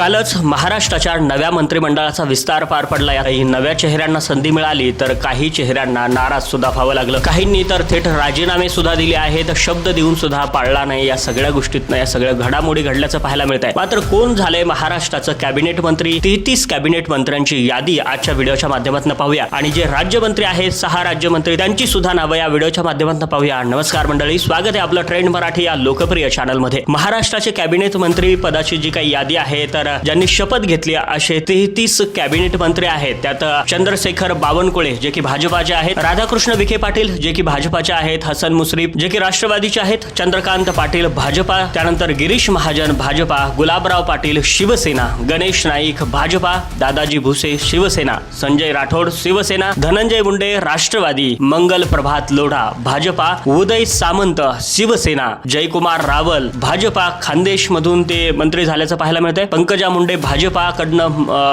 कालच महाराष्ट्राच्या नव्या मंत्रिमंडळाचा विस्तार पार पडला. काही नव्या चेहऱ्यांना संधी मिळाली तर काही चेहऱ्यांना नाराज सुद्धा व्हावं लागलं. काहींनी तर थेट राजीनामे सुद्धा दिले आहेत शब्द देऊन सुद्धा पाळला नाही. या सगळ्या गोष्टीतनं या सगळ्या घडामोडी घडल्याचं पाहायला मिळत आहे. मात्र कोण झालंय महाराष्ट्राचं कॅबिनेट मंत्री? तेहतीस कॅबिनेट मंत्र्यांची यादी आजच्या व्हिडिओच्या माध्यमातून पाहूया. आणि जे राज्यमंत्री आहेत सहा राज्यमंत्री त्यांची सुद्धा नावं या व्हिडिओच्या माध्यमातून पाहूया. नमस्कार मंडळी स्वागत आहे आपलं ट्रेंड मराठी या लोकप्रिय चॅनलमध्ये महाराष्ट्राचे कॅबिनेट मंत्री पदाची जी काही यादी आहे तर ज्यांनी शपथ घेतली असे तेहतीस कॅबिनेट मंत्री आहेत. त्यात चंद्रशेखर बावनकुळे जे की भाजपाचे आहेत. राधाकृष्ण विखे पाटील जे की भाजपाचे आहेत. हसन मुश्रीफ जे की राष्ट्रवादीचे आहेत. चंद्रकांत पाटील भाजपा. त्यानंतर गिरीश महाजन भाजपा. गुलाबराव पाटील शिवसेना. गणेश नाईक भाजपा. दादाजी भुसे शिवसेना. संजय राठोड शिवसेना. धनंजय मुंडे राष्ट्रवादी. मंगल प्रभात लोढा भाजपा. उदय सामंत शिवसेना. जयकुमार रावल भाजपा. खानदेश मधून ते मंत्री झाल्याचं पाहायला मिळतंय. पंकज मुंडे भाजपाकडनं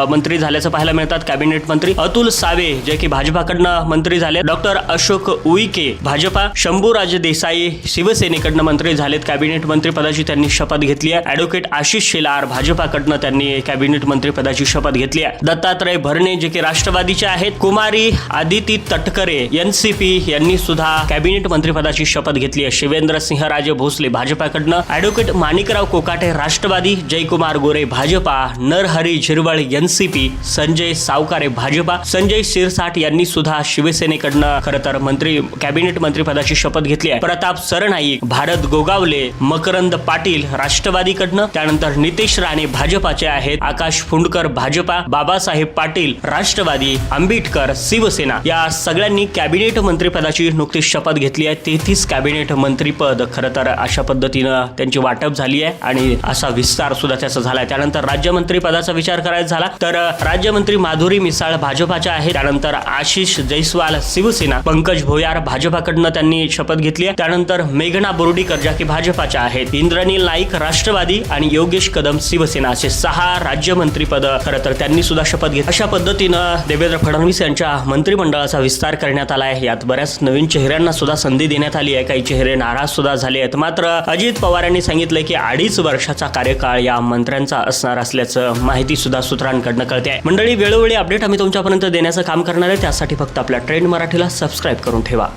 मंत्री झाल्याचं पाहायला मिळतात. कॅबिनेट मंत्री अतुल सावे जे की भाजपाकडनं मंत्री झाले. डॉक्टर अशोक उईके भाजपा शंभूराज देसाई शिवसेनेकडनं मंत्री झालेत. कॅबिनेट मंत्री पदाची त्यांनी शपथ घेतली आहे. ऍडव्होकेट आशिष शेलार भाजपाकडनं त्यांनी कॅबिनेट मंत्री पदाची शपथ घेतली आहे. दत्तात्रय भरणे जे की राष्ट्रवादीचे आहेत. कुमारी आदिती तटकरे एनसीपी यांनी सुद्धा कॅबिनेट मंत्रीपदाची शपथ घेतली आहे. शिवेंद्र सिंहराजे भोसले भाजपाकडनं. ऍडव्होकेट माणिकराव कोकाटे राष्ट्रवादी. जयकुमार गोरे भाजप भाजपा नरहरी झिरवळ एनसीपी संजय सावकारे भाजपा संजय शिरसाट यांनी सुद्धा शिवसेनेकडनं खरं तर मंत्री कॅबिनेट मंत्रिपदाची शपथ घेतली आहे. प्रताप सरनाईक भारत गोगावले मकरंद पाटील राष्ट्रवादीकडनं त्यानंतर नितेश राणे भाजपाचे आहेत आकाश फुंडकर भाजपा बाबासाहेब पाटील राष्ट्रवादी आंबेडकर शिवसेना. या सगळ्यांनी कॅबिनेट मंत्रिपदाची नुकतीच शपथ घेतली आहे. तेहतीस कॅबिनेट मंत्रीपद खरं तर अशा पद्धतीनं त्यांची वाटप झाली आहे आणि असा विस्तार सुद्धा त्याचा झालाय. त्यानंतर राज्यमंत्री पदाचा विचार करायचा झाला तर राज्यमंत्री माधुरी मिसाळ भाजपाच्या आहेत. त्यानंतर आशिष जयस्वाल शिवसेना पंकज भोयार भाजपाकडनं त्यांनी शपथ घेतली आहे. त्यानंतर मेघना बोर्डीकर ज्या की भाजपाच्या आहेत. इंद्रनील नाईक राष्ट्रवादी आणि योगेश कदम शिवसेना असे सहा राज्यमंत्री पद. खरं तर त्यांनी सुद्धा शपथ घेतली. अशा पद्धतीनं देवेंद्र फडणवीस यांच्या मंत्रिमंडळाचा विस्तार करण्यात आला आहे. यात बऱ्याच नवीन चेहऱ्यांना सुद्धा संधी देण्यात आली आहे. काही चेहरे नाराज सुद्धा झाले आहेत. मात्र अजित पवार यांनी सांगितलं की अडीच वर्षाचा कार्यकाळ या मंत्र्यांचा असणार असल्याचं माहिती सुद्धा सूत्रांकडनं कळते आहे. मंडळी वेळोवेळी अपडेट आम्ही तुमच्यापर्यंत देण्याचं काम करणार आहे. त्यासाठी फक्त आपल्या ट्रेंड मराठीला सबस्क्राईब करून ठेवा.